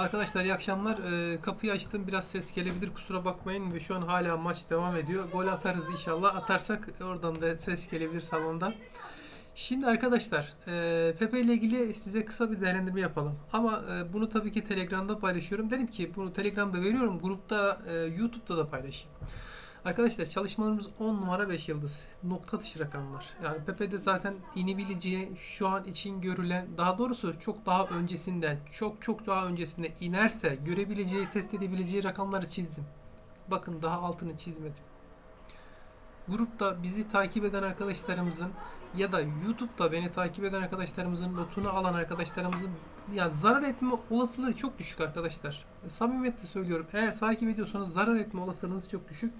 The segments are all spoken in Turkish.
Arkadaşlar iyi akşamlar. Ee, kapıyı açtım. Biraz ses gelebilir. Kusura bakmayın. Ve şu an hala maç devam ediyor. Gol atarız inşallah. Atarsak oradan da ses gelebilir salonda. Şimdi arkadaşlar e, Pepe ile ilgili size kısa bir değerlendirme yapalım. Ama e, bunu tabii ki Telegram'da paylaşıyorum. Dedim ki bunu Telegram'da veriyorum. Grupta, e, YouTube'da da paylaşayım. Arkadaşlar çalışmalarımız 10 numara 5 yıldız. Nokta atışı rakamlar. Yani Pepe'de zaten inebileceği şu an için görülen daha doğrusu çok daha öncesinden çok çok daha öncesinde inerse görebileceği test edebileceği rakamları çizdim. Bakın daha altını çizmedim. Grupta bizi takip eden arkadaşlarımızın ya da YouTube'da beni takip eden arkadaşlarımızın notunu alan arkadaşlarımızın ya zarar etme olasılığı çok düşük arkadaşlar. Samimiyetle söylüyorum. Eğer takip ediyorsanız zarar etme olasılığınız çok düşük.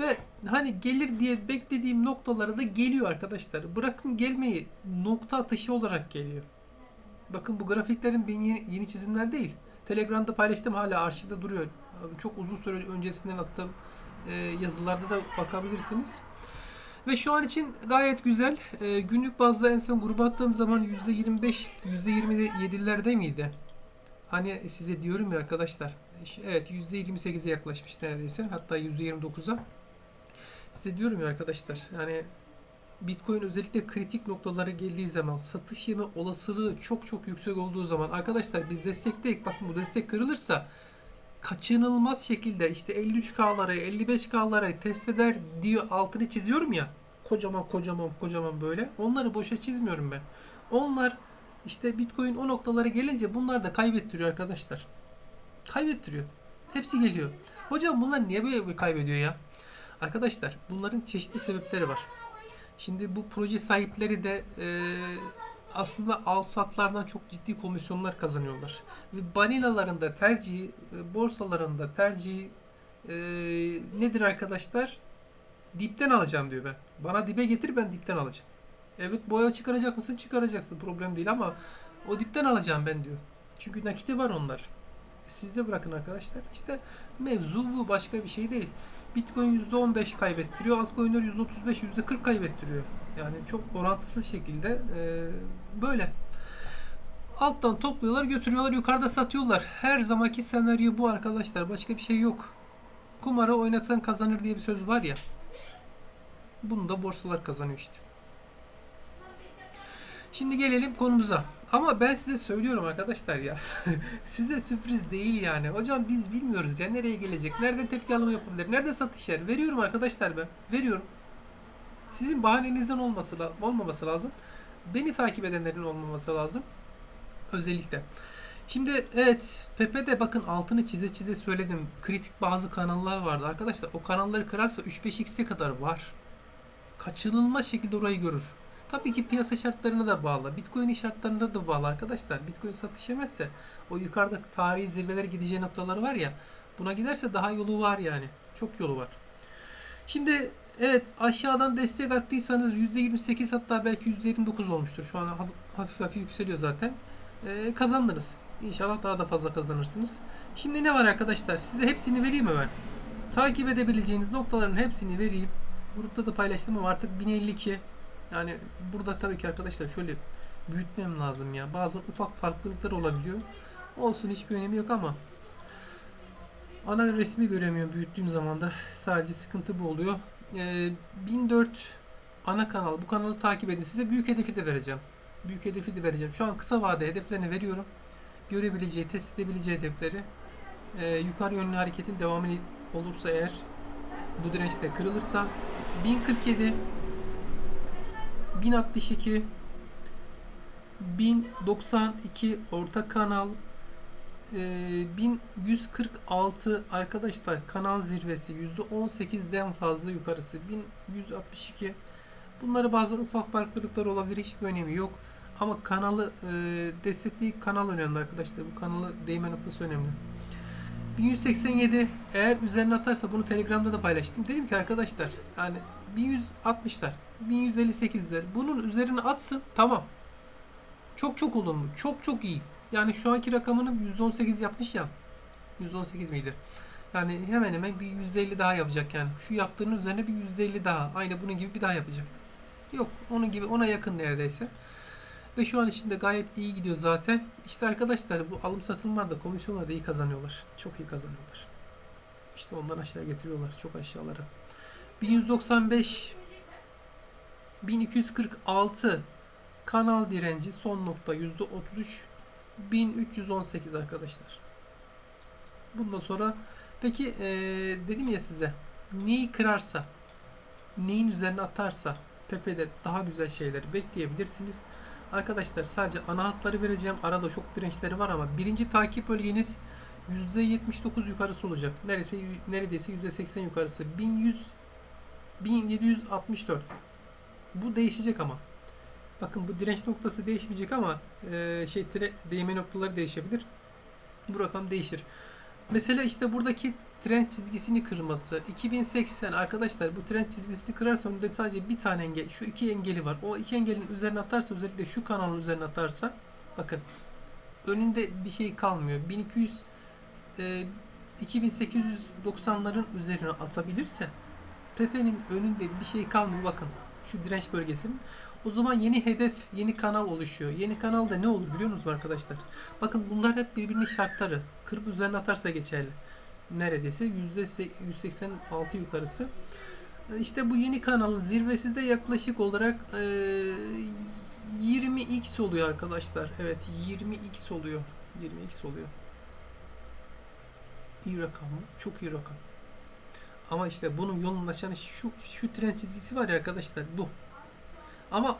Ve hani gelir diye beklediğim noktalara da geliyor arkadaşlar. Bırakın gelmeyi nokta atışı olarak geliyor. Bakın bu grafiklerin benim yeni, yeni çizimler değil. Telegram'da paylaştım hala arşivde duruyor. Çok uzun süre öncesinden attığım e, yazılarda da bakabilirsiniz. Ve şu an için gayet güzel. E, günlük bazda en son gruba attığım zaman %25, %27'lerde miydi? Hani size diyorum ya arkadaşlar. Evet %28'e yaklaşmış neredeyse. Hatta %29'a. Size diyorum ya arkadaşlar. Yani Bitcoin özellikle kritik noktalara geldiği zaman satış yeme olasılığı çok çok yüksek olduğu zaman arkadaşlar biz destekteyiz. Bakın bu destek kırılırsa kaçınılmaz şekilde işte 53K'lara 55K'lara test eder diyor altını çiziyorum ya. Kocaman kocaman kocaman böyle. Onları boşa çizmiyorum ben. Onlar işte Bitcoin o noktalara gelince bunlar da kaybettiriyor arkadaşlar. Kaybettiriyor. Hepsi geliyor. Hocam bunlar niye böyle kaybediyor ya? Arkadaşlar bunların çeşitli sebepleri var. Şimdi bu proje sahipleri de e, aslında al satlardan çok ciddi komisyonlar kazanıyorlar. Ve banilalarında tercihi, e, tercihi e, nedir arkadaşlar? Dipten alacağım diyor ben. Bana dibe getir ben dipten alacağım. Evet boya çıkaracak mısın? Çıkaracaksın. Problem değil ama o dipten alacağım ben diyor. Çünkü nakiti var onlar. Sizde bırakın arkadaşlar. İşte mevzu bu. Başka bir şey değil. Bitcoin %15 kaybettiriyor. Altcoin'ler %35, %40 kaybettiriyor. Yani çok orantısız şekilde e, böyle. Alttan topluyorlar, götürüyorlar, yukarıda satıyorlar. Her zamanki senaryo bu arkadaşlar. Başka bir şey yok. Kumara oynatan kazanır diye bir söz var ya. Bunu da borsalar kazanıyor işte. Şimdi gelelim konumuza. Ama ben size söylüyorum arkadaşlar ya. size sürpriz değil yani. Hocam biz bilmiyoruz ya nereye gelecek. Nerede tepki alımı yapabilir. Nerede satış yer. Veriyorum arkadaşlar ben. Veriyorum. Sizin bahanenizden olması olmaması lazım. Beni takip edenlerin olmaması lazım. Özellikle. Şimdi evet Pepe'de bakın altını çize çize söyledim. Kritik bazı kanallar vardı arkadaşlar. O kanalları kırarsa 3-5x'e kadar var. Kaçınılmaz şekilde orayı görür. Tabii ki piyasa şartlarına da bağlı. Bitcoin şartlarına da bağlı arkadaşlar. Bitcoin satış yemezse o yukarıda tarihi zirvelere gideceği noktaları var ya buna giderse daha yolu var yani. Çok yolu var. Şimdi evet aşağıdan destek attıysanız %28 hatta belki %29 olmuştur. Şu an hafif hafif yükseliyor zaten. Ee, kazandınız. İnşallah daha da fazla kazanırsınız. Şimdi ne var arkadaşlar? Size hepsini vereyim mi ben? Takip edebileceğiniz noktaların hepsini vereyim. Grupta da paylaştım ama artık 1052 yani burada tabii ki arkadaşlar şöyle büyütmem lazım ya. Bazı ufak farklılıklar olabiliyor. Olsun hiçbir önemi yok ama ana resmi göremiyorum büyüttüğüm zaman da. Sadece sıkıntı bu oluyor. Ee, 1004 ana kanal. Bu kanalı takip edin. Size büyük hedefi de vereceğim. Büyük hedefi de vereceğim. Şu an kısa vade hedeflerini veriyorum. Görebileceği, test edebileceği hedefleri. Ee, yukarı yönlü hareketin devamı olursa eğer bu dirençte kırılırsa 1047 1062 1092 orta kanal. E, 1146 arkadaşlar kanal zirvesi. %18'den fazla yukarısı. 1162 bunları bazen ufak farklılıklar olabilir hiçbir önemi yok. Ama kanalı e, kanal önemli arkadaşlar. Bu kanalı değme noktası önemli. 1187 eğer üzerine atarsa bunu telegramda da paylaştım. Dedim ki arkadaşlar yani 1160'lar 1158'ler. Bunun üzerine atsın tamam. Çok çok olumlu. Çok çok iyi. Yani şu anki rakamını %18 yapmış ya. 118 miydi? Yani hemen hemen bir %50 daha yapacak yani. Şu yaptığının üzerine bir %50 daha. Aynı bunun gibi bir daha yapacak. Yok onun gibi ona yakın neredeyse. Ve şu an içinde gayet iyi gidiyor zaten. İşte arkadaşlar bu alım satımlarda komisyonlarda iyi kazanıyorlar. Çok iyi kazanıyorlar. İşte ondan aşağı getiriyorlar. Çok aşağılara. 1195 1246 kanal direnci son nokta %33 1318 arkadaşlar. Bundan sonra peki eee, dedim ya size neyi kırarsa neyin üzerine atarsa Pepe'de daha güzel şeyleri bekleyebilirsiniz. Arkadaşlar sadece ana hatları vereceğim. Arada çok dirençleri var ama birinci takip bölgeniz %79 yukarısı olacak. Neredeyse neredeyse %80 yukarısı. 1100 1764. Bu değişecek ama. Bakın bu direnç noktası değişmeyecek ama e, şey tire, değme noktaları değişebilir. Bu rakam değişir. Mesela işte buradaki trend çizgisini kırması. 2080 arkadaşlar bu trend çizgisini kırarsa önünde sadece bir tane engel, şu iki engeli var. O iki engelin üzerine atarsa özellikle şu kanalın üzerine atarsa bakın önünde bir şey kalmıyor. 1200 e, 2890'ların üzerine atabilirse Pepe'nin önünde bir şey kalmıyor bakın şu direnç bölgesinin. O zaman yeni hedef, yeni kanal oluşuyor. Yeni kanalda ne olur biliyor musunuz arkadaşlar? Bakın bunlar hep birbirinin şartları. Kırıp üzerine atarsa geçerli. Neredeyse %186 yukarısı. E, İşte bu yeni kanalın zirvesi de yaklaşık olarak e, 20x oluyor arkadaşlar. Evet 20x oluyor. 20x oluyor. İyi rakam mı? Çok iyi rakam. Ama işte bunun yolunu açan şu şu tren çizgisi var ya arkadaşlar bu. Ama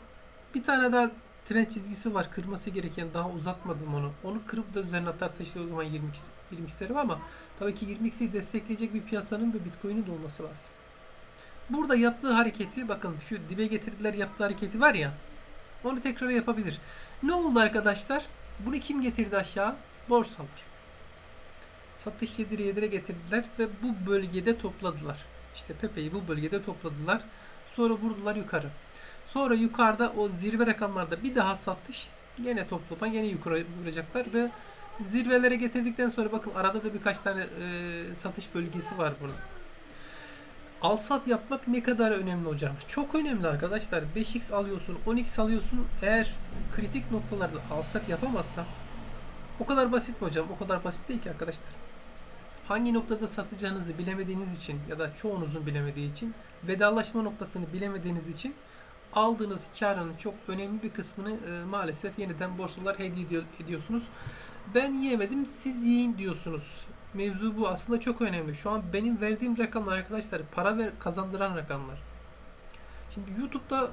bir tane daha tren çizgisi var kırması gereken daha uzatmadım onu. Onu kırıp da üzerine atarsa işte o zaman 20 20 isterim ama tabii ki 20x'i destekleyecek bir piyasanın ve Bitcoin'in de olması lazım. Burada yaptığı hareketi bakın şu dibe getirdiler yaptığı hareketi var ya onu tekrar yapabilir. Ne oldu arkadaşlar? Bunu kim getirdi aşağı? Borsalar. Satış yedire yedire getirdiler ve bu bölgede topladılar. İşte Pepe'yi bu bölgede topladılar. Sonra vurdular yukarı. Sonra yukarıda o zirve rakamlarda bir daha satış. Gene toplama gene yukarı vuracaklar ve zirvelere getirdikten sonra bakın arada da birkaç tane e, satış bölgesi var burada. Al sat yapmak ne kadar önemli hocam? Çok önemli arkadaşlar. 5x alıyorsun, 10x alıyorsun. Eğer kritik noktalarda al sat yapamazsan o kadar basit mi hocam? O kadar basit değil ki arkadaşlar. Hangi noktada satacağınızı bilemediğiniz için ya da çoğunuzun bilemediği için vedalaşma noktasını bilemediğiniz için aldığınız karın çok önemli bir kısmını e, maalesef yeniden borsalar hediye ediyor, ediyorsunuz. Ben yiyemedim siz yiyin diyorsunuz. Mevzu bu aslında çok önemli. Şu an benim verdiğim rakamlar arkadaşlar para ver, kazandıran rakamlar. Şimdi YouTube'da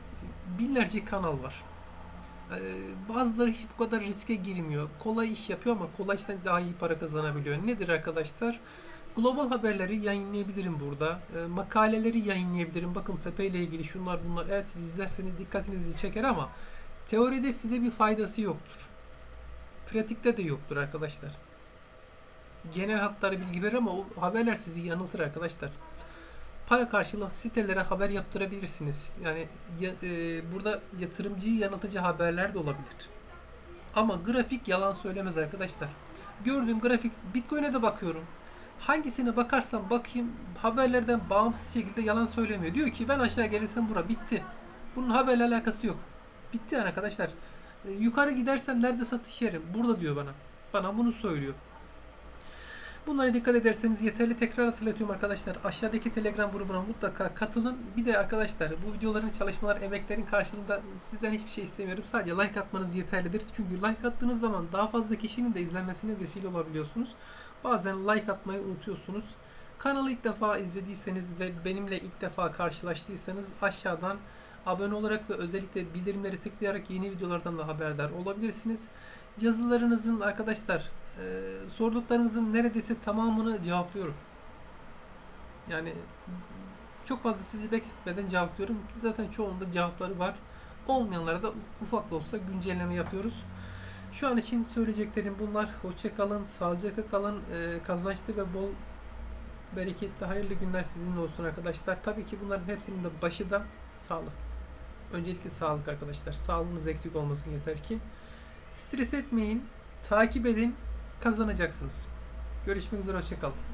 binlerce kanal var. Ee, bazıları hiç bu kadar riske girmiyor. Kolay iş yapıyor ama kolay işten daha iyi para kazanabiliyor. Nedir arkadaşlar? Global haberleri yayınlayabilirim burada. E, makaleleri yayınlayabilirim. Bakın Pepe ile ilgili şunlar bunlar. Evet siz izlerseniz dikkatinizi çeker ama teoride size bir faydası yoktur. Pratikte de yoktur arkadaşlar. Genel hatları bilgi verir ama o haberler sizi yanıltır arkadaşlar. Para karşılığı sitelere haber yaptırabilirsiniz. Yani ya, e, burada yatırımcıyı yanıltıcı haberler de olabilir. Ama grafik yalan söylemez arkadaşlar. Gördüğüm grafik Bitcoin'e de bakıyorum hangisine bakarsam bakayım haberlerden bağımsız şekilde yalan söylemiyor. Diyor ki ben aşağı gelirsem bura bitti. Bunun haberle alakası yok. Bitti yani arkadaşlar. E, yukarı gidersem nerede satış yerim? Burada diyor bana. Bana bunu söylüyor. Bunlara dikkat ederseniz yeterli. Tekrar hatırlatıyorum arkadaşlar. Aşağıdaki Telegram grubuna mutlaka katılın. Bir de arkadaşlar bu videoların çalışmalar, emeklerin karşılığında sizden hiçbir şey istemiyorum. Sadece like atmanız yeterlidir. Çünkü like attığınız zaman daha fazla kişinin de izlenmesine vesile olabiliyorsunuz. Bazen like atmayı unutuyorsunuz. Kanalı ilk defa izlediyseniz ve benimle ilk defa karşılaştıysanız aşağıdan abone olarak ve özellikle bildirimleri tıklayarak yeni videolardan da haberdar olabilirsiniz. Yazılarınızın arkadaşlar e, sorduklarınızın neredeyse tamamını cevaplıyorum. Yani çok fazla sizi bekletmeden cevaplıyorum. Zaten çoğunda cevapları var. Olmayanlara da ufak da olsa güncelleme yapıyoruz. Şu an için söyleyeceklerim bunlar. Hoşça kalın, sağlıcakla kalın, e, kazançlı ve bol bereketli, hayırlı günler sizinle olsun arkadaşlar. Tabii ki bunların hepsinin de başı da sağlık. Öncelikle sağlık arkadaşlar. Sağlığınız eksik olmasın yeter ki. Stres etmeyin, takip edin, kazanacaksınız. Görüşmek üzere, hoşça kalın.